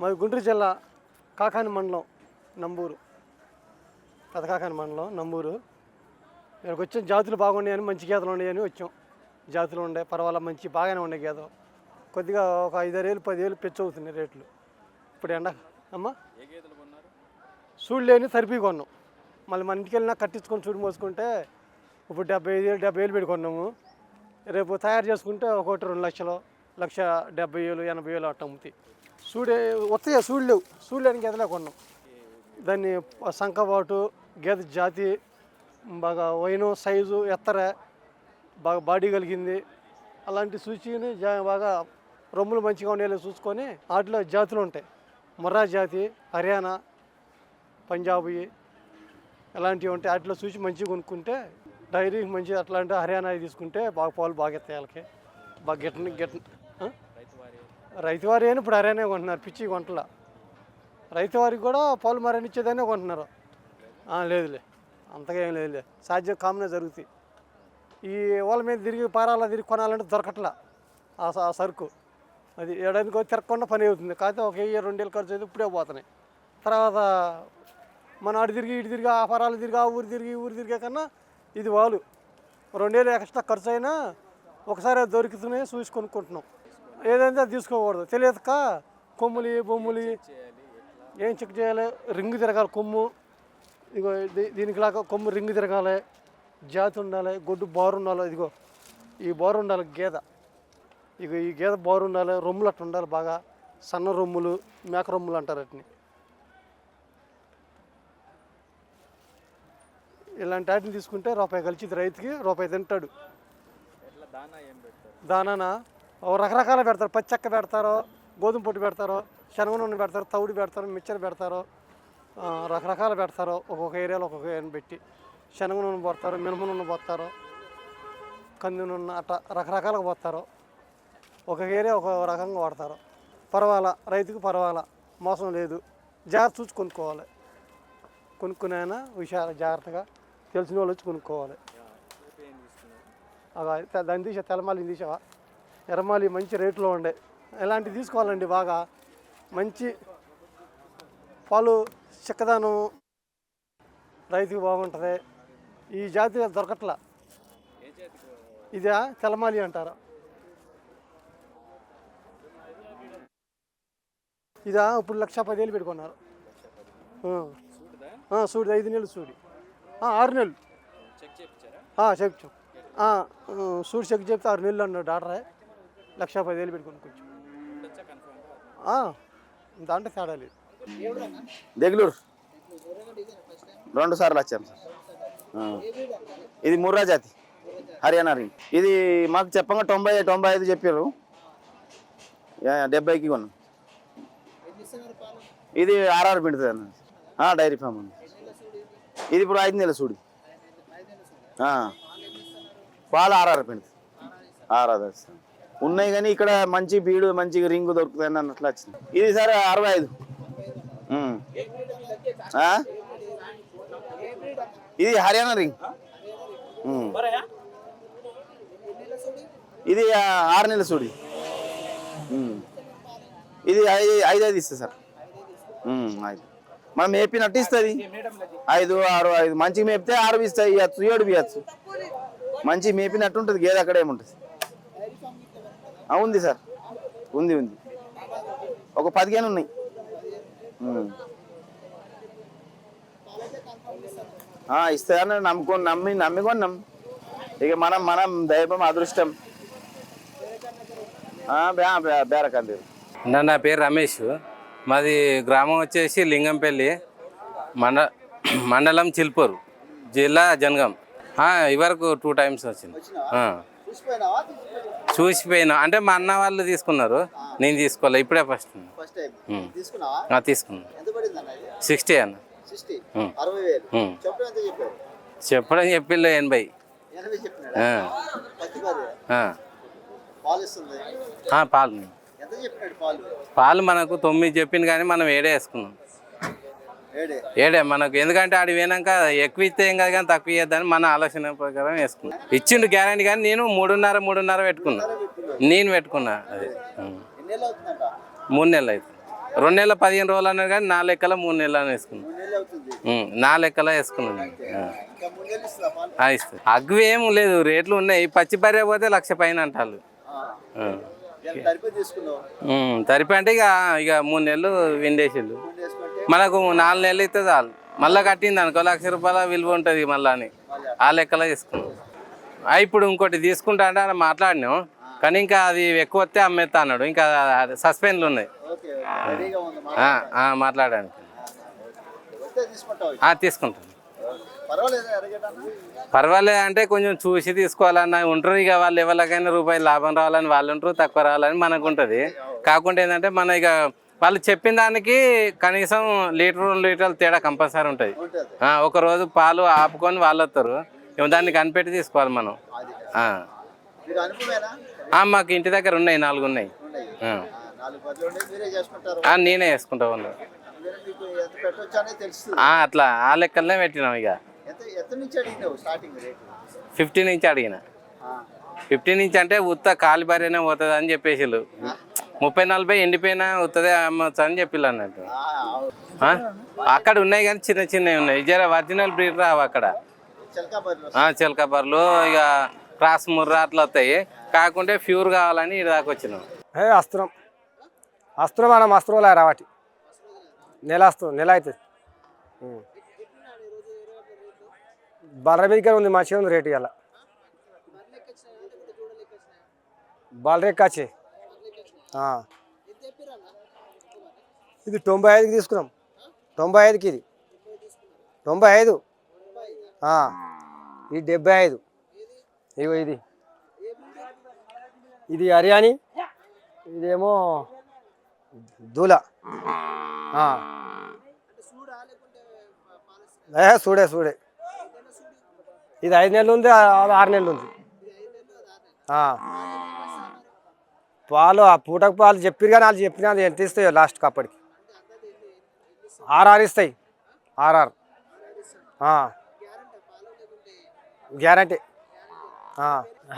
మాది గుంటూరు జిల్లా కాకాని మండలం నంబూరు. పెదకాకాని మండలం నంబూరు. ఇక్కడికి వచ్చాం జాతులు బాగున్నాయని మంచి గీతలు ఉన్నాయని వచ్చాం. జాతులు ఉండే పర్వాలేదు మంచి బాగానే ఉండే గేదెలు కొద్దిగా ఒక ఐదారేళ్ళు పదివేలు పెచ్చు అవుతున్నాయి రేట్లు. ఇప్పుడు ఎండ అమ్మా. చూడలేని లేని సరిపి కొన్నాం. మళ్ళీ మన ఇంటికి వెళ్ళినా కట్టించుకొని చూడు మోసుకుంటే ఇప్పుడు డెబ్బై ఐదు వేలు డెబ్బై వేలు పెట్టుకున్నాము రేపు తయారు చేసుకుంటే ఒకటి రెండు లక్షలు లక్ష డెబ్బై వేలు ఎనభై వేలు అట్ట అమ్ముతాయి. సూడే వస్తాయి సూళ్ళు లేవు సూడు కొన్నాం. దాన్ని సంకబాటు గేదె జాతి బాగా వైను సైజు ఎత్తర బాగా బాడీ కలిగింది. అలాంటి సూచిని జా- బాగా రొమ్ములు మంచిగా ఉండేలా చూసుకొని వాటిలో జాతులు ఉంటాయి. ముర్రా జాతి హర్యానా పంజాబీ ఇలాంటివి ఉంటాయి. వాటిలో చూసి మంచిగా కొనుక్కుంటే డైరీకి మంచి అట్లాంటి హర్యానా తీసుకుంటే బాగా పాలు బాగా ఎత్తాయి వాళ్ళకి. బాగా గిట్ట గిట్ట రైతువారి అని ఇప్పుడు అరేనే కొంటున్నారు పిచ్చి కొంటలా. రైతు వారికి కూడా పాలు మరణించేదనే కొంటున్నారు. లేదులే. అంతగా ఏం లేదులే. సాధ్యం కామనే జరుగుతాయి. ఈ వాళ్ళ మీద తిరిగి పారాల తిరిగి కొనాలంటే దొరకట్లా. ఆ స- ఆ సరుకు. అది ఏడాదికి తిరగకుండా పని అవుతుంది. కాకపోతే ఒక వెయ్యి రెండేళ్ళు ఖర్చు అయితే ఇప్పుడే పోతున్నాయి. తర్వాత మన అటు తిరిగి ఇటు తిరిగి ఆ పరాలు తిరిగి ఆ ఊరు తిరిగి ఊరు తిరిగే కన్నా ఇది వాళ్ళు రెండేళ్ళు ఎక్స్ట్రా ఖర్చు అయినా ఒకసారి అది దొరుకుతున్నాయి చూసి కొనుక్కుంటున్నాం. అది తీసుకోకూడదు. తెలియక కొమ్ములి బొమ్ములి ఏం చెక్ చేయాలి? రింగు తిరగాలి కొమ్ము. ఇగో దీ- దీనికి లాగా కొమ్ము రింగు తిరగాలి. జాతి ఉండాలి గొడ్డు బారు ఉండాలి ఇదిగో. ఈ బారు ఉండాలి గేదె. ఇక ఈ గేదె బారు ఉండాలి రొమ్ములు అట్లా ఉండాలి బాగా. సన్న రొమ్ములు మేక రొమ్ములు అంటారు వాటిని. ఇలాంటి వాటిని తీసుకుంటే రూపాయి కలిసి రైతుకి రూపాయి తింటాడు. దానా రకరకాల పెడతారు. పచ్చక్క పెడతారు గోధుమ పొట్టు పెడతారు శనగ నూనె పెడతారు తౌడు పెడతారు మిక్చర్ పెడతారు రకరకాలు పెడతారు. ఒక్కొక్క ఏరియాలో ఒక్కొక్క ఏరియాని పెట్టి శనగ నూనె పోస్తారు మినప నూనె పోస్తారు కంది నూనె అట్లా రకరకాలుగా పోస్తారు. ఒక ఏరియా ఒక రకంగా వాడతారు. పర్వాలా రైతుకు పర్వాలా మోసం లేదు. జాగ్రత్త చూసి కొనుక్కోవాలి. కొనుక్కునైనా హుషారు జాగ్రత్తగా తెలిసిన వాళ్ళు వచ్చి కొనుక్కోవాలి. అలా దాన్ని తీసా తెల్లమాలి తీసావా? ఎర్రమాలి మంచి రేట్లో ఉండే. ఇలాంటివి తీసుకోవాలండి బాగా? మంచి పాలు చిక్కదనం రైతుకు బాగుంటుంది. ఈ జాతి దొరకట్లా. ఇదా తెల్లమాలి అంటారు. ఇదా ఇప్పుడు లక్ష పదివేలు పెట్టుకున్నారు. సూడి ఐదు నెలలు సూడి. ఆరు నెలలు. చెక్ చెప్పు సూడి చెక్ చెప్తే ఆరు నెలలు అన్నాడు డాక్టరే. లక్ష పదివేలు పెట్టుకుని కొంచెం దాంట్లో తేడా లేదు. దెగులూరు రెండు సార్లు వచ్చాం సార్. ఇది ముర్రా జాతి హర్యానా రింగ్. ఇది మాకు చెప్పంగా తొంభై తొంభై ఐదు చెప్పారు. డెబ్బైకి కొన్నాం. ఇది ఆర్ఆర్ పిండుతుంది అన్న. డైరీ ఫామ్ ఉంది. ఇది ఇప్పుడు ఐదు నెలల సూడి. పాలు ఆర్ఆర్ పిండుతుంది. ఆర్ఆర్ ఉన్నాయి కానీ ఇక్కడ మంచి బీడు మంచి రింగ్ దొరుకుతుంది అన్నట్లు వచ్చింది. ఇది సార్ అరవై ఐదు. ఇది హర్యానా రింగ్. ఇది ఆరు నెలల సూడి. ఇది ఐదు ఐదు ఐదు ఇస్తుంది సార్. ఐదు. మనం మేపినట్టు ఇస్తుంది. ఐదు ఆరు ఐదు. మంచిగా మేపితే ఆరు ఇస్తాయి ఇవ్వచ్చు ఏడు ఇవ్వచ్చు మంచి మేపినట్టు ఉంటుంది గేదె అక్కడ ఏముంటుంది. ఉంది సార్. ఉంది ఉంది. ఒక పదిహేను ఉన్నాయి. ఇస్తాయని నమ్ముకొని నమ్మి నమ్మి. కొన్నాం ఇక మనం మనం దైవం అదృష్టం. బేరకంది నా నా పేరు రమేష్. మాది గ్రామం వచ్చేసి లింగంపల్లి మండ మండలం చిల్పూరు జిల్లా జనగాం. ఇవరకు టూ టైమ్స్ వచ్చింది. ఆ. చూసిపోయినా అంటే మా అన్న వాళ్ళు తీసుకున్నారు. నేను తీసుకోలే ఇప్పుడే ఫస్ట్ ఇది? సిక్స్టీ అన్న. చెప్పడం చెప్పిళ్ళు ఎనభై. పాలు. పాలు మనకు తొమ్మిది చెప్పింది కానీ మనం ఏడే వేసుకున్నాం. ఏడే? మనకు ఎందుకంటే ఆడి పోయినాక ఎక్కువ ఇస్తే ఏం కాదు కానీ తక్కువ ఇవ్వద్దని మన ఆలోచన ప్రకారం వేసుకున్నా. ఇచ్చిండు గ్యారంటీ కానీ నేను మూడున్నర మూడున్నర పెట్టుకున్నా. నేను పెట్టుకున్నా అది. మూడు నెలలు అవుతుంది రెండు నెలల పదిహేను రోజులు అన్నారు కానీ నా లెక్కల మూడు నెలలు అని వేసుకున్నాం. మూడు నెలలు అవుతుంది. ఉమ్, నా లెక్కల వేసుకున్నాను ఇస్తుంది అగ్గు ఏం లేదు రేట్లు ఉన్నాయి. పచ్చి బర్రె పోతే లక్ష పైన అంటారు తరిపి అంటే ఇక ఇక మూడు నెలలు విండేసిళ్ళు. మనకు నాలుగు నెలలు ఇస్తే చాలు. మళ్ళీ కట్టింది అనుకో లక్ష రూపాయల విలువ ఉంటుంది మళ్ళీ అని. ఆ లెక్కలో తీసుకున్నాం ఇప్పుడు ఇంకోటి తీసుకుంటా అంటే ఆయన మాట్లాడినాం. కానీ ఇంకా అది ఎక్కువ వస్తే అమ్మేస్తా అన్నాడు. ఇంకా సస్పెండ్లు ఉన్నాయి. మాట్లాడాను తీసుకుంటాను పర్వాలేదు పర్వాలేదు అంటే కొంచెం చూసి తీసుకోవాలన్న ఉంటారు. ఇక వాళ్ళు ఎవరికైనా రూపాయి లాభం రావాలని వాళ్ళు ఉంటారు తక్కువ రావాలని మనకు ఉంటుంది. కాకుండా ఏంటంటే మన ఇక వాళ్ళు చెప్పిన దానికి కనీసం లీటర్ రెండు లీటర్లు తేడా కంపల్సరీ ఉంటుంది. ఒకరోజు ఒక రోజు పాలు ఆపుకొని వాళ్ళు వస్తారు. దాన్ని కనిపెట్టి తీసుకోవాలి మనం. మాకు ఇంటి దగ్గర ఉన్నాయి నాలుగు ఉన్నాయి. నేనే వేసుకుంటా వాళ్ళు అట్లా ఆ లెక్కలనే పెట్టినాం ఇక నుంచి ఫిఫ్టీ నుంచి అడిగిన. ఫిఫ్టీ నుంచి అంటే ఉత్త కాలి భార్యనే పోతుంది అని చెప్పేసిళ్ళు. ముప్పై నలభై ఎండిపోయినా అవుతుంది అమ్మచ్చు అని చెప్పిళ్ళు అన్నట్టు. అక్కడ ఉన్నాయి కానీ చిన్న చిన్నవి ఉన్నాయి. జర ఒరిజినల్ బ్రీడ్ రావు అక్కడ. చిలకబర్లు ఇక క్రాస్ ముర్రా అట్లా వస్తాయి. కాకుంటే ప్యూర్ కావాలని ఇది దాకా వచ్చినాం. అస్త్రం. అస్త్రం మనం లేరా వాటి? నెల అస్త్రం నెల అవుతుంది. ఉం. బర్ర మీదకే ఉంది మంచిగా ఉంది రేటు ఇలా బలరెక్కాచే ఇది తొంభై ఐదుకి తీసుకున్నాం. తొంభై ఐదుకి ఇది. తొంభై ఐదు. ఇది డెబ్బై ఐదు. ఇగో ఇది. ఇది హర్యానీ. ఇదేమో దూల. చూడే చూడే ఇది ఐదు నెలలు ఉంది ఆరు నెలలు. ఉంది. పాలు ఆ పూటకు పాలు చెప్పిరు కానీ వాళ్ళు చెప్పిన అది ఎంత ఇస్తాయో లాస్ట్కి అప్పటికి. ఆర్ఆర్ ఇస్తాయి. ఆర్ఆర్. గ్యారంటీ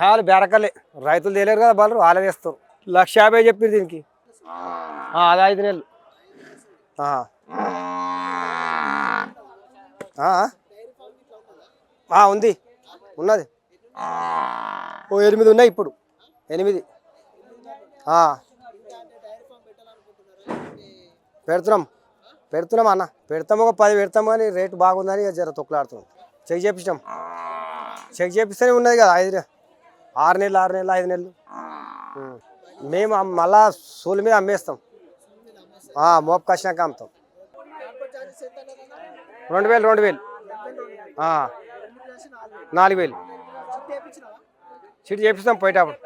వాళ్ళు బేరకలే రైతులు తెలియరు కదా వాళ్ళు వాళ్ళే తెస్తారు. లక్ష యాభై చెప్పారు దీనికి. అది ఐదు నెలలు. ఉంది. ఉన్నది. ఓ ఎనిమిది ఉన్నాయి ఇప్పుడు. ఎనిమిది. పెడుతున్నాం పెడుతున్నాం అన్న. పెడతాము ఒక పది పెడతాము కానీ రేటు బాగుందని ఇక జర తొక్కులాడుతున్నాం. చెక్ చేపించాం చెక్ చేపిస్తేనే ఉన్నది కదా ఐదు ఆరు నెలలు ఆరు నెలలు ఐదు నెలలు. మేము మళ్ళా సూలు మీద అమ్మేస్తాం. మోపు కసినాక అమ్ముతాం. రెండు వేలు రెండు వేలు. నాలుగు వేలు. చిట్టి చేపిస్తాం పోయేటప్పుడు.